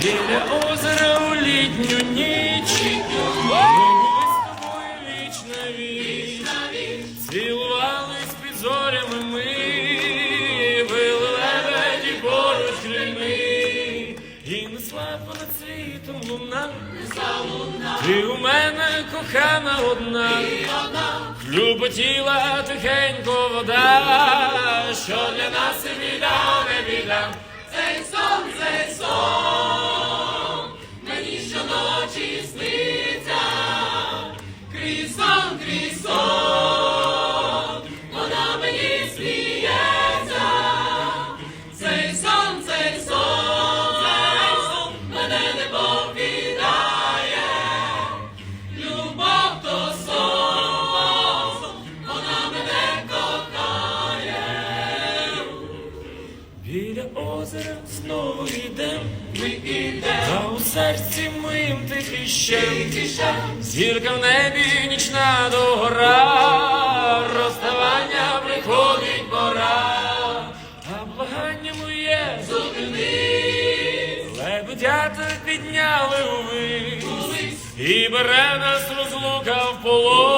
Біля озера у літню ніч. Ми з тобою віч на віч. Цілувались під зорями ми. Били лебеді поруч крильми. І несла понад світом луна. Ти у мене кохана одна. Люботіла тихенько вода, що для нас і біля не біля. Цей сон, цей сон, Озера знову йдем, Ми ідемо. а у серці моїм тихий щем. Зірка в небі нічна догора, розставання приходить пора, а благання моє зупинись, лебедята підняли увись, і бере нас розлука в полон.